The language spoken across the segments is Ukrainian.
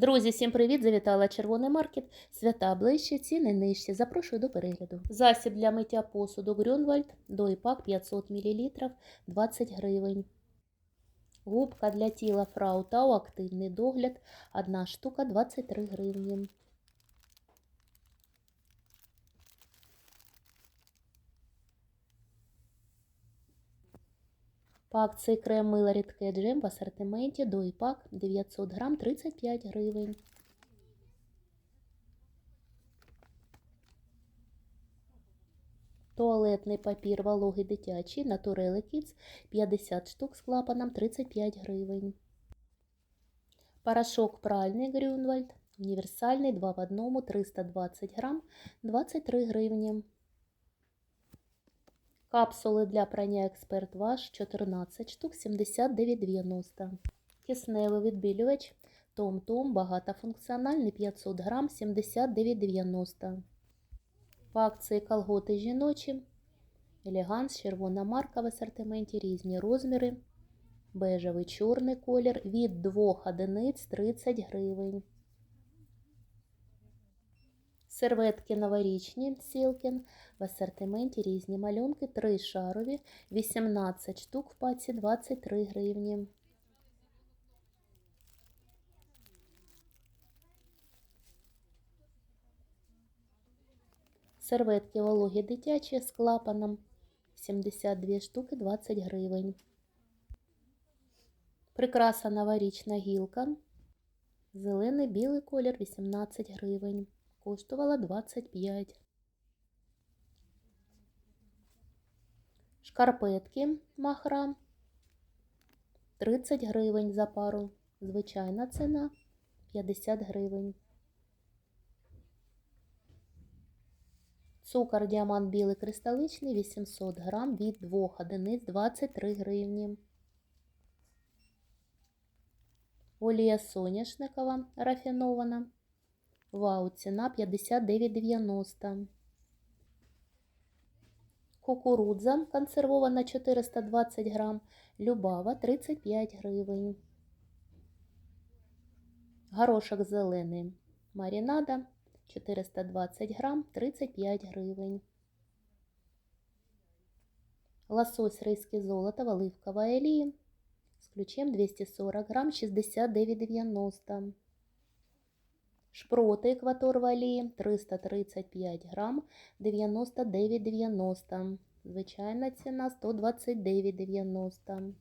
Друзі, всім привіт! Завітала Червоний маркет. Свята ближче, ціни нижчі. Запрошую до перегляду. Засіб для миття посуду Грюнвальд, дойпак 500 мл 20 гривень. Губка для тіла Фрау Тау активний догляд. Одна штука 23 гривні. По акції крем мила рідке джем в асортименті дойпак 900 грам 35 гривень. Туалетний папір вологий дитячий Naturelle Kids 50 штук з клапаном 35 гривень. Порошок пральний Грюнвальд. Універсальний 2 в 1 320 грам 23 гривні. Капсули для прання експерт ваш 14 штук 79,90. Кисневий відбілювач Том-Том багатофункціональний 500 грам 79,90. По акції колготи жіночі. Елеганс, червона марка в асортименті, різні розміри. Бежевий чорний колір від 2 одиниць 30 гривень. Серветки новорічні Сілкін в асортименті різні малюнки, 3 шарові, 18 штук в паці 23 гривні. Серветки вологі дитячі з клапаном 72 штуки 20 гривень. Прикраса новорічна гілка. Зелений білий колір 18 гривень. Коштувала 25. Шкарпетки махра 30 гривень за пару. Звичайна ціна 50 гривень. Цукор діамант білий кристаличний 800 грам від 2 одиниць 23 гривні. Олія соняшникова рафінована. Вау, ціна 59,90. Кукурудза консервована 420 грам. Любава 35 гривень. Горошок зелений. Марінада 420 грам 35 гривень. Лосось рийське золото в оливковой олії з ключем 240 грам 69,90. Шпроти екватор в олії 335 грам 99,90. Звичайна ціна 129,90.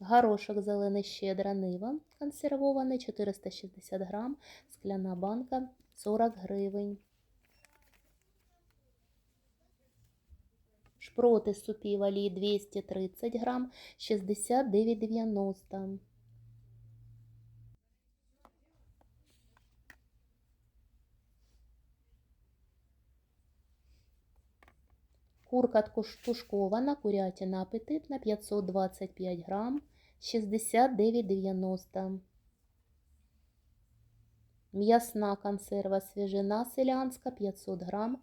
Горошок зелений щедра нива консервований 460 грам, скляна банка 40 гривень. Шпроти супі в олії 230 грам 69,90. Курка тушкована, курятина апетитна 525 грам 69,90. М'ясна консерва свіжина селянська 500 грам.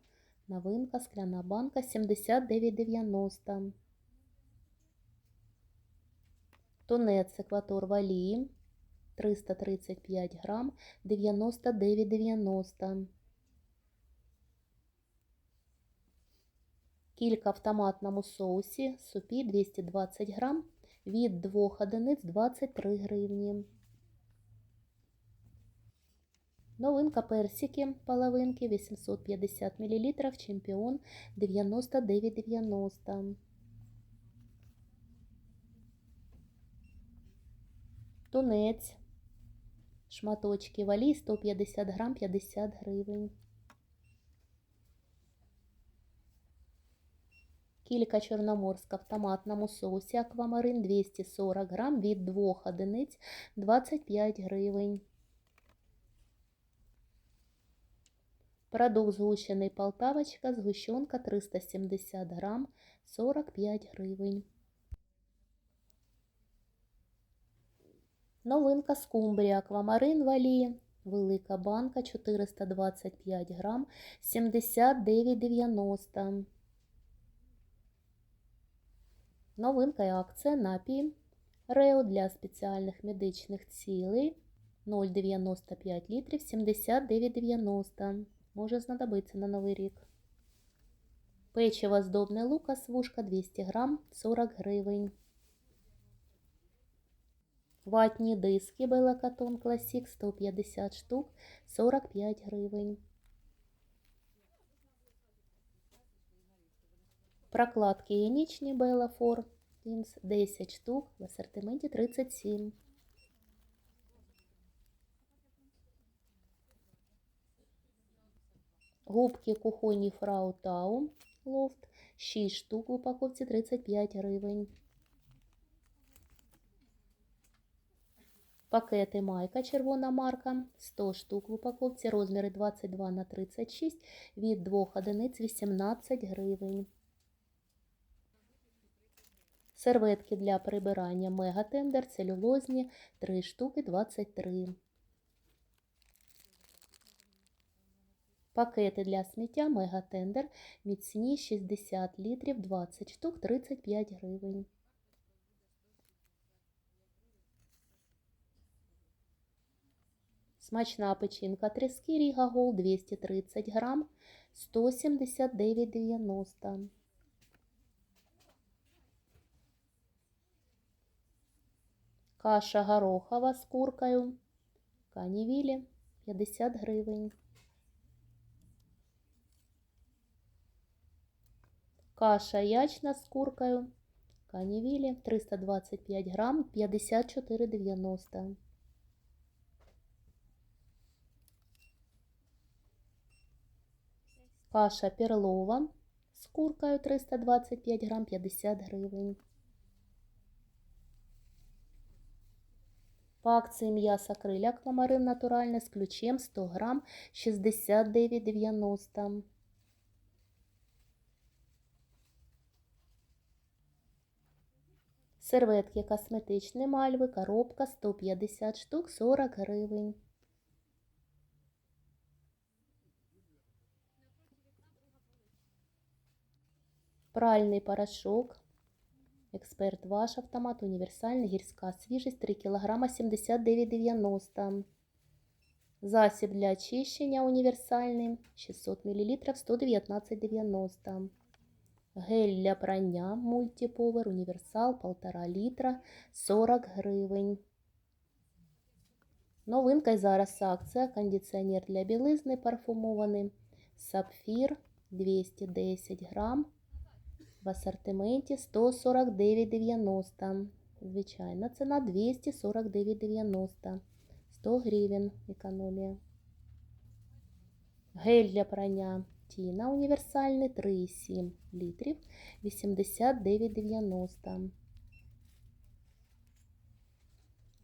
Новинка скляна банка 79,90. Тунець екватор в олії 335 грам 99,90. Кілька в томатному соусі, супі 220 грам, від 2 одиниць 23 гривні. Новинка персики половинки 850 мл, чемпіон 99,90. Тунець, шматочки валі 150 грам 50 гривень. Кілька чорноморська в томатному соусі аквамарин 240 грам від 2 одиниць 25 гривень. Продукт згущений полтавочка, згущенка 370 грам 45 гривень. Новинка скумбрія аквамарин в олії. Велика банка 425 грам 79,90. Новинка і акція напій Рео для спеціальних медичних цілей 0,95 літрів 79,90. Може знадобиться на новий рік. Печиво здобне лукас вушка 200 грам 40 гривень. Ватні диски Белакатон Класік 150 штук 45 гривень. Прокладки гігієнічні Белафор Кінс 10 штук в асортименті 37. Губки кухонні Фрау Тау Лофт 6 штук в упаковці 35 гривень. Пакети майка червона марка 100 штук в упаковці, розміри 22 на 36 від 2 одиниць 18 гривень. Серветки для прибирання мегатендер целюлозні 3 штуки 23. Пакети для сміття мегатендер міцні 60 літрів 20 штук 35 гривень. Смачна печінка тріски Ріга Гол 230 грам 179,90. Каша горохова з куркою. Канівілі 50 гривень. Каша ячна з куркою. Канівілі 325 грам 54,90. Каша перлова з куркою 325 грам 50 гривень. По акції м'ясо криля кламарин натуральне з ключем 100 грам 69,90. Серветки косметичні мальви, коробка 150 штук 40 гривень. Пральний порошок. Експерт ваш автомат, універсальний, гірська свіжість 3 кг 79,90. Засіб для очищення універсальний 600 мл 119,90. Гель для прання мультиповер універсал 1,5 літра 40 гривень. Новинка й зараз акція. Кондиціонер для білизни парфумований. Сапфір 210 грам. В асортименті 149,90. Звичайна ціна 249,90. 100 гривень економія. Гель для прання Тіна універсальний 3,7 літрів 89,90.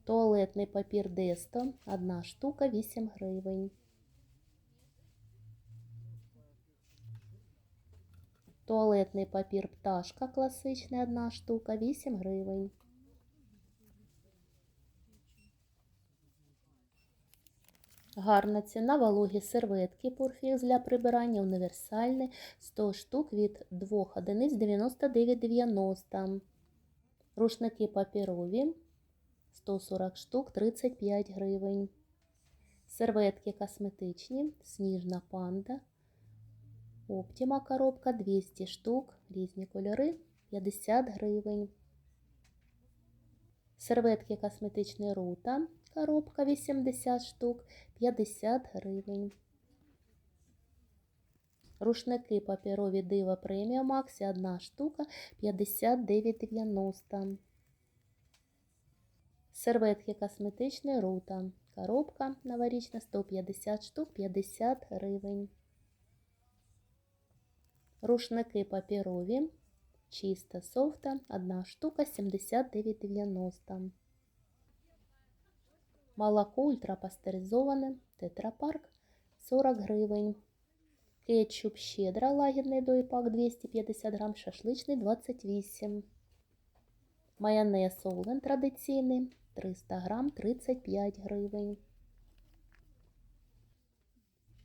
Туалетний папір Десто 1 штука 8 гривень. Туалетний папір пташка класичний 1 штука 8 гривень. Гарна ціна вологі серветки Purfix для прибирання універсальні 100 штук від 2 одиниць 99,90. Рушники папірові 140 штук 35 гривень. Серветки косметичні, сніжна панда. Оптима коробка 200 штук, різні кольори 50 гривень. Серветки косметичні рута, коробка 80 штук 50 гривень. Рушники паперові Дива преміум Аксі 1 штука 59,90. Серветки косметичні рута, коробка новорічна 150 штук 50 гривень. Рушники паперові, чиста софта, 1 штука 79,90. Молоко ультрапастеризоване, тетрапарк 40 гривень. Кетчуп щедра лагідний дойпак 250 грам, шашличний 28. Майонез Олен традиційний 300 грам 35 гривень.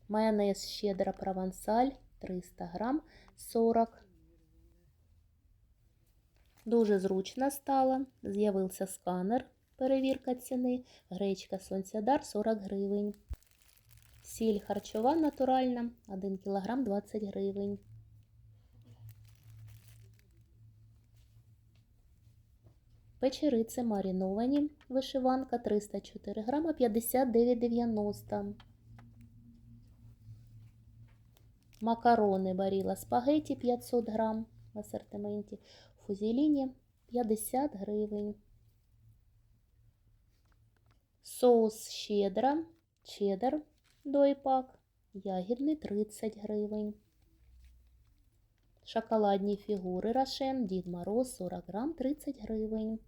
Майонез щедра провансаль 300 грам 40. Дуже зручно стало. З'явився сканер, перевірка ціни. Гречка Сонцядар 40 гривень. Сіль харчова натуральна 1 кг 20 гривень. Печериці мариновані. Вишиванка 304 грама 59,90. Макарони Баріла спагеті 500 грам в асортименті. Фузеліні 50 гривень. Соус щедра, чеддер дойпак, ягідний 30 гривень. Шоколадні фігури Рошен, Дід Мороз 40 грам 30 гривень.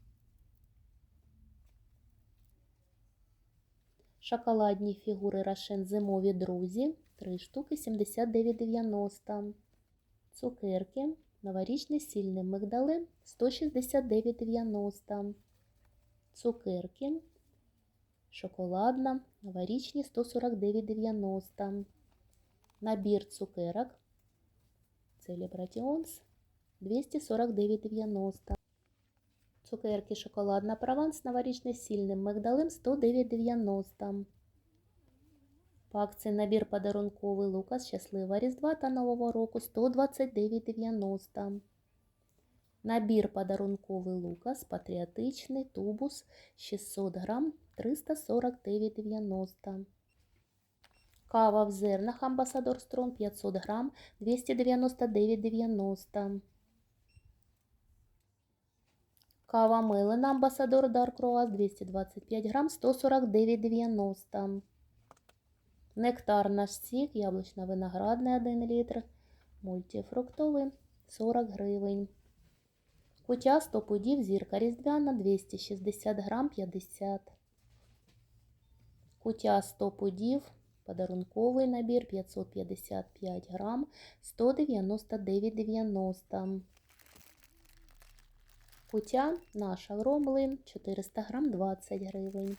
Шоколадні фігури Рошен зимові друзі 3 штуки 79,90. Цукерки новорічний з сильним 169,90. Цукерки шоколадна новорічні 149,90. Набір цукерок Celebrations 249,90. Цукерки шоколадна прованс новорічний з сильним мигдалем 109,90. По акції набір подарунковий Лукас. Щаслива Різдва та Нового року 129,90. Набір подарунковий Лукас. Патріотичний тубус. 600 грам 349,90. Кава в зернах. Амбасадор Строн 500 грам 299,90. Кава Мелена Амбасадор Дарк Роаз 225 грам 149,90. Нектар наш сік, яблучно-виноградний 1 літр, мультифруктовий 40 гривень. Кутя 100 пудів, зірка різдвяна 260 грам 50. Кутя 100 пудів, подарунковий набір 555 грам 199,90. Кутя наша громлин 400 грам 20 гривень.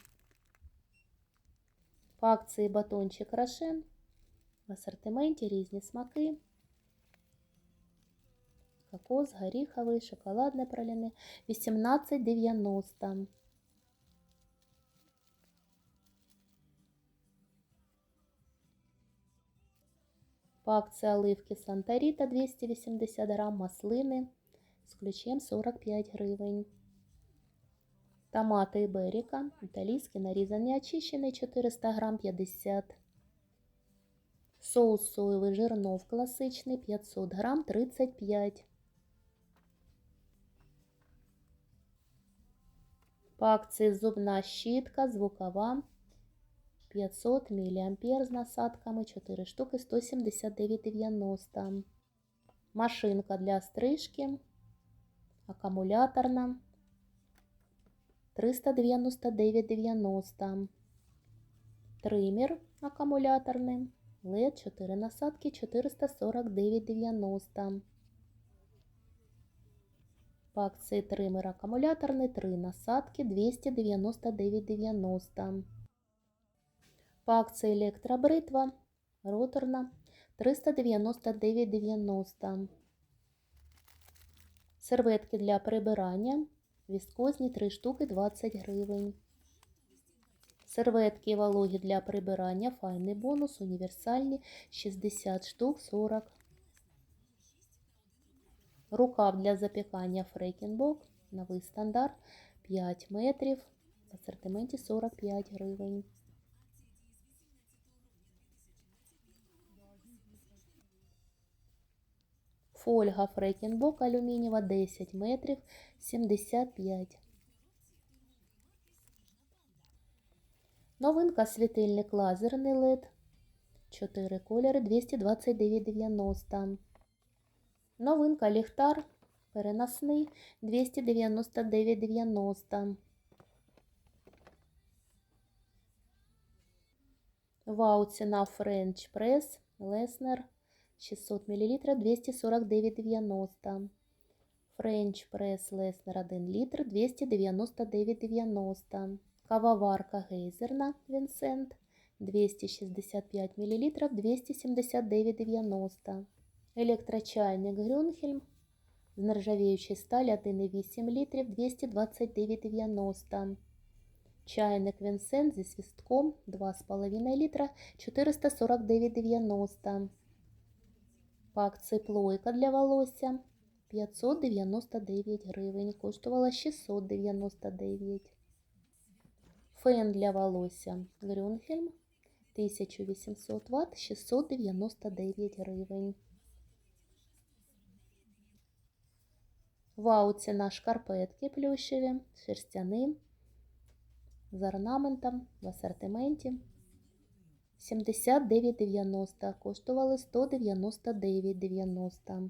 По акції батончик Рошен. В асортименті різні смаки. Кокос, горіховий, шоколадне праляне 18,90. По оливки Санта-Ріта 280 грам, маслини з ключем 45 гривень. Томати Іберіка, італійські нарізані очищені 400 грам 50. Соус соєвий жирнов класичний 500 грам 35. По акції зубна щітка звукова 500 мА з насадками 4 штуки 179,90. Машинка для стрижки акумуляторна 399,90. Тример акумуляторний LED 4 насадки 449,90. По акції тример акумуляторний 3 насадки 299,90. По акції електробритва роторна 399,90. Серветки для прибирання віскозні 3 штуки 20 гривень. Серветки вологі для прибирання, файний бонус, універсальні 60 штук 40. Рукав для запікання фрекінбок. новий стандарт 5 метрів, в асортименті 45 гривень. Фольга фрейкінбок алюмінієва 10 метрів 75. Новинка світильник лазерний LED. 4 кольори 229,90. Новинка ліхтар переносний 299,90. Вау, ціна French Press Леснер 600 мл 249,90. French Press Леснер 1 літр 299,90. Кавоварка гейзерна Вінсент 265 мл 279,90. Електрочайник Грюнхельм З нержавіючої сталі 1,8 літрів 229,90. Чайник Вінсен зі свістком 2,5 літра 449,90. Пак циплойка для волосся 599 гривень. Коштувала 699. Фен для волосся Грюнхельм 1800 Вт 699 гривень. Вау, ціна шкарпетки плющеві, шерстяні, з орнаментом в асортименті. 79,90, коштували 199,90.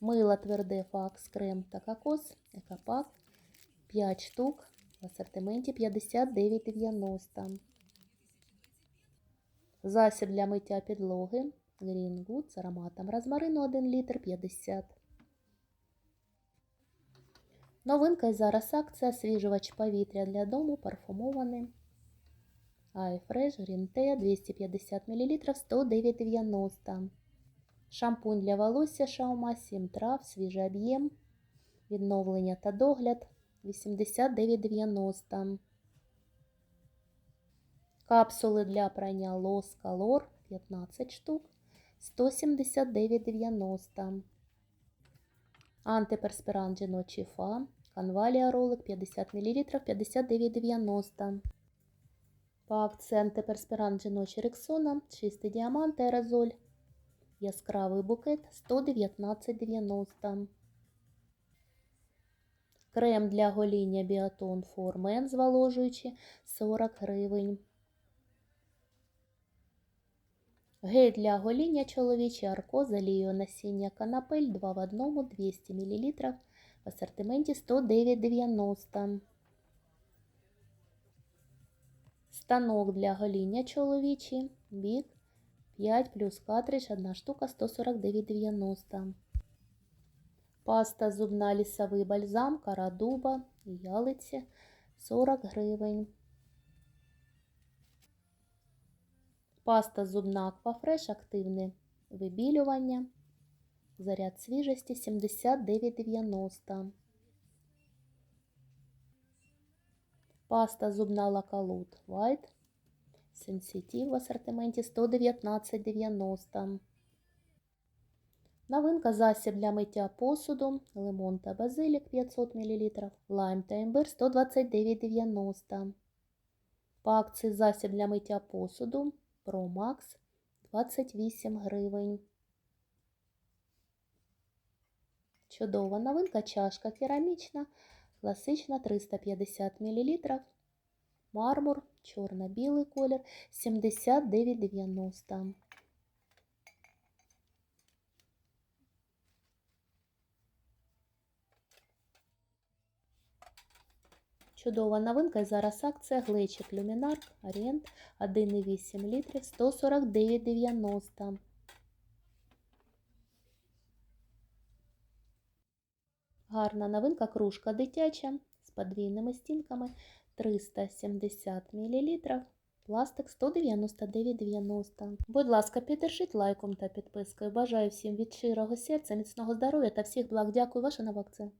Мило тверде факс, крем та кокос, екопак 5 штук, в асортименті 59,90. Засіб для миття підлоги Green Good з ароматом розмарину 1 літр 50. Новинка і зараз акція освіжувач повітря для дому парфумований. iFresh Green Tea 250 мл 109,90. Шампунь для волосся Шаума 7 трав, свіжий об'єм, відновлення та догляд 89,90. Капсули для прання Лос Color 15 штук 179,90. Антиперспирант жіночий фа. Канвалія ролик 50 мл 59,90. По акції антиперспирант жіночий Рексона, чистий діамант аерозоль. Яскравий букет 119,90. Крем для гоління Біатон Формен зволожуючий 40 гривень. Гель для гоління чоловічий арко з насіння канапель 2 в 1 200 мл в асортименті 109,90. Станок для гоління чоловічий бік 5 плюс картридж 1 штука 149,90. Паста зубна лісовий бальзам, кара дуба і ялиці 40 гривень. Паста зубна Аквафреш активне вибілювання. Заряд свіжості 79,90. Паста зубна Лакалут White. Сенситив в асортименті 119,90. Новинка засіб для миття посуду. Лимон та базилік 500 мл. Лайм та імбир 129,90. По акції засіб для миття посуду. Pro Max 28 гривень. Чудова новинка чашка керамічна, класична 350 мл. Мармур, чорно-білий колір 79,90. Чудова новинка і зараз акція глечик Люмінар Орієнт 1,8 літрів 149,90. Гарна новинка кружка дитяча з подвійними стінками 370 мл. Пластик 199,90. Будь ласка, піддержіть лайком та підпискою. Бажаю всім від щирого серця, міцного здоров'я та всіх благ. Дякую, ваша нова акція.